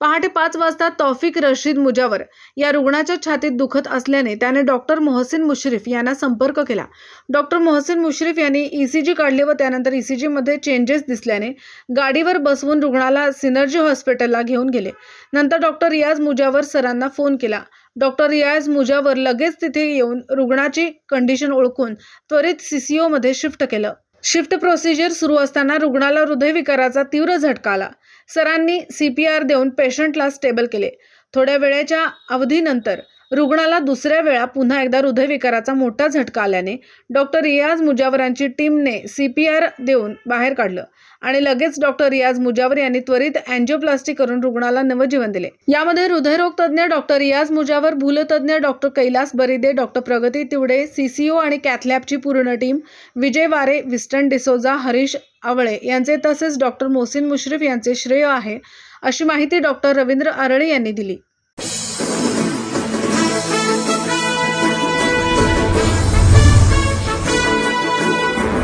पहाटे पाच वाजता तौफिक रशीद मुजावर. या रुग्णाच्या छातीत दुखत असल्याने त्याने डॉक्टर मोहसिन मुश्रीफ यांना संपर्क केला. डॉक्टर मोहसिन मुश्रीफ यांनी ईसीजी काढले व त्यानंतर ईसीजीमध्ये चेंजेस दिसल्याने गाडीवर बसवून रुग्णाला सिनर्जी हॉस्पिटलला घेऊन गेले. नंतर डॉक्टर रियाज मुजावर सरांना फोन केला. डॉक्टर रियाज मुजावर लगेच तिथे येऊन रुग्णाची कंडिशन ओळखून त्वरित सीसीओमध्ये शिफ्ट केलं. शिफ्ट प्रोसिजर सुरू असताना रुग्णाला हृदयविकाराचा तीव्र झटका आला. सरांनी सी पी आर देऊन पेशंटला स्टेबल केले. थोड्या वेळेच्या अवधीनंतर रुग्णाला दुसऱ्या वेळा पुन्हा एकदा हृदयविकाराचा मोठा झटका आल्याने डॉक्टर रियाज मुजावरांची टीमने सी पी आर देऊन बाहेर काढलं आणि लगेच डॉक्टर रियाज मुजावर यांनी त्वरित अँजिओप्लास्टी करून रुग्णाला नवजीवन दिले. यामध्ये हृदयरोग तज्ज्ञ doctor Riyaz Mujawar भूलतज्ज्ञ doctor Kailas Baride doctor Pragati Tivde CCU आणि कॅथलॅबची पूर्ण टीम विजय वारे विस्टन डिसोजा हरीश आवळे यांचे तसेच डॉक्टर मोहसिन मुश्रीफ यांचे श्रेय आहे अशी माहिती डॉक्टर रवींद्र आरळे यांनी दिली.